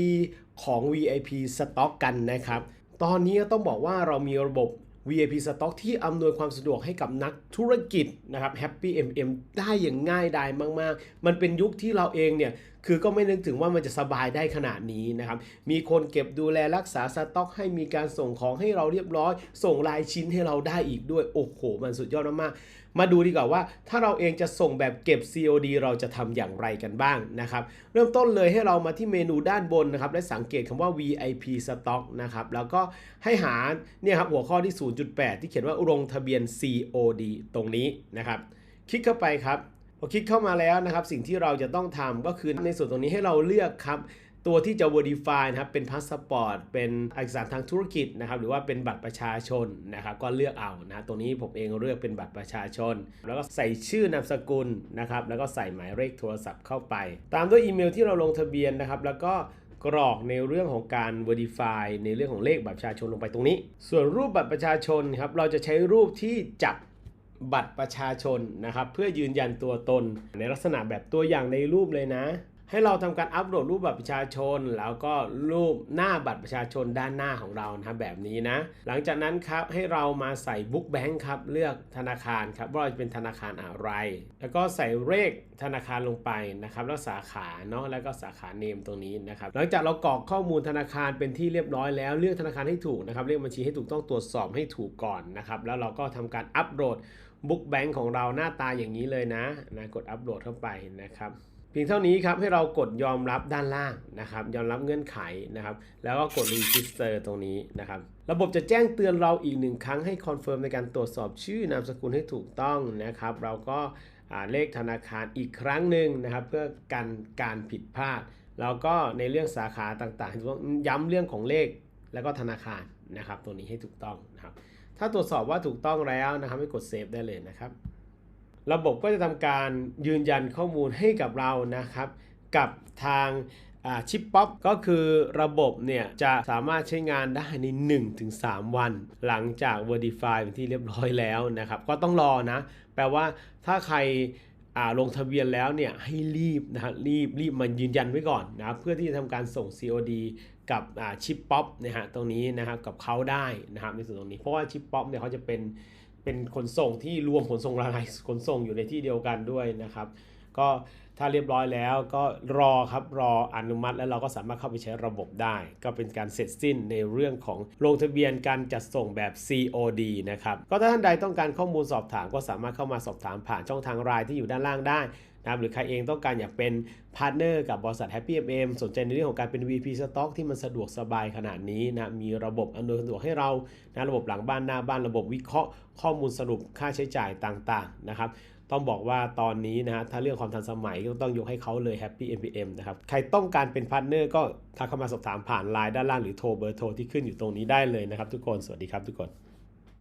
ดีของ VIP Stock กันนะครับ ตอนนี้ต้องบอกว่าเรามีระบบ VIP Stock ที่อำนวยความสะดวกให้กับนักธุรกิจนะครับ Happy MM ได้อย่างง่ายดายมาก ๆ มันเป็นยุคที่เราเองเนี่ยคือก็ไม่นึกถึงว่ามันจะสบายได้ขนาดนี้นะครับ มีคนเก็บดูแลรักษาสต็อกให้มีการส่งของให้เราเรียบร้อย ส่งรายชิ้นให้เราได้อีกด้วย โอ้โห มันสุดยอดมากๆมาดูดีกว่าว่า ถ้าเราเองจะส่งแบบเก็บ COD เราจะทำอย่างไรกันบ้างนะครับ เริ่มต้นเลยให้เรามาที่เมนูด้านบนนะครับ และสังเกตคำว่า VIP Stock นะครับ แล้วก็ให้หาเนี่ยครับหัวข้อที่ 0.8 ที่เขียนว่าลงทะเบียน COD ตรงนี้นะครับ คลิกเข้าไปครับ พอคลิกเข้ามาแล้วนะครับ สิ่งที่เราจะต้องทำก็คือในส่วนตรงนี้ให้เราเลือกครับ ตัวที่จะ verify นะครับเป็นพาสปอร์ตเป็นเอกสารทางธุรกิจนะครับ หรือว่าเป็นบัตรประชาชนนะครับ ก็เลือกเอานะตรงนี้ผมเองเลือกเป็นบัตรประชาชน แล้วก็ใส่ชื่อนามสกุลนะครับ แล้วก็ใส่หมายเลขโทรศัพท์เข้าไป ตามด้วยอีเมลที่เราลงทะเบียนนะครับ แล้วก็กรอกในเรื่องของการ verify ในเรื่องของเลขบัตรประชาชนลงไปตรงนี้ ส่วนรูปบัตรประชาชนครับเราจะใช้รูปที่จับ บัตรประชาชนนะครับ เพื่อยืนยันตัวตน ในลักษณะแบบตัวอย่างในรูปเลยนะ ให้เราทำการอัปโหลดรูปบัตรประชาชน แล้วก็รูปหน้าบัตรประชาชนด้านหน้าของเรานะครับแบบนี้นะ หลังจากนั้นครับให้เรามาใส่บุ๊กแบงค์ครับเลือกธนาคารครับว่าเราจะเป็นธนาคารอะไร แล้วก็ใส่เลขธนาคารลงไปนะครับแล้วสาขาเนาะแล้วก็สาขาเนมตรงนี้นะครับหลังจากเรากรอกข้อมูลธนาคารเป็นที่เรียบร้อยแล้วเลือกธนาคารให้ถูกนะครับเลขบัญชีให้ถูกต้องตรวจสอบให้ถูกก่อนนะครับแล้วเราก็ทำการอัปโหลด บุ๊กแบงค์ของเราหน้าตาอย่างนี้เลยนะนะกดอัปโหลดเข้าไปนะครับเพียงเท่านี้ครับให้เรากดยอมรับด้านล่างนะครับ ยอมรับเงื่อนไขนะครับ แล้วก็กด register ตรงนี้นะครับ ระบบจะแจ้งเตือนเราอีกหนึ่งครั้งให้คอนเฟิร์มในการตรวจสอบชื่อนามสกุลให้ถูกต้องนะครับ เราก็เลขธนาคารอีกครั้งหนึ่งนะครับ เพื่อกันการผิดพลาด แล้วก็ในเรื่องสาขาต่างๆ ย้ำเรื่องของเลขแล้วก็ธนาคารนะครับ ตัวนี้ให้ถูกต้องนะครับ ถ้าตรวจสอบว่าถูกต้องแล้วนะครับให้กดเซฟได้เลยนะครับ ระบบก็จะทำการยืนยันข้อมูลให้กับเรานะครับ กับทางชิปป๊อปก็คือระบบเนี่ย จะสามารถใช้งานได้ใน 1-3 วัน หลังจาก Verify เป็นที่เรียบร้อยแล้วนะครับ ก็ต้องรอนะ แปลว่าถ้าใคร ลงทะเบียนแล้วเนี่ยให้รีบนะครับรีบรีบมายืนยันไว้ก่อนนะครับเพื่อที่จะทำการส่ง COD กับชิปป๊อปนะฮะตรงนี้นะครับกับเขาได้นะครับในส่วนตรงนี้เพราะว่าชิปป๊อปเนี่ยเขาจะเป็นเป็นขนส่งที่รวมขนส่งรายขนส่งอยู่ในที่เดียวกันด้วยนะครับ ก็ ถ้าเรียบร้อยแล้วก็รอครับรออนุมัติ แล้วเราก็สามารถเข้าไปใช้ระบบได้ ก็เป็นการเสร็จสิ้นในเรื่องของลงทะเบียนการจัดส่งแบบ COD นะครับก็ถ้าท่านใดต้องการข้อมูลสอบถามก็สามารถเข้ามาสอบถามผ่านช่องทางรายที่อยู่ด้านล่างได้นะครับหรือใครเองต้องการอยากเป็นพาร์ทเนอร์กับบริษัท Happy MM สนใจในเรื่องของการเป็น VP Stock ที่มันสะดวกสบายขนาดนี้นะ มีระบบอำนวยความสะดวกให้เรานะระบบหลังบ้านหน้าบ้านระบบวิเคราะห์ ข้อมูลสรุปค่าใช้จ่ายต่างๆนะครับ ต้องบอกว่าตอนนี้นะฮะถ้าเรื่องความทันสมัยก็ต้องยกให้เขาเลย Happy MPM นะครับ ใครต้องการเป็นพาร์ทเนอร์ก็ทักเข้ามาสอบถามผ่านไลน์ด้านล่างหรือโทรเบอร์โทรที่ขึ้นอยู่ตรงนี้ได้เลยนะครับทุกคน สวัสดีครับทุกคน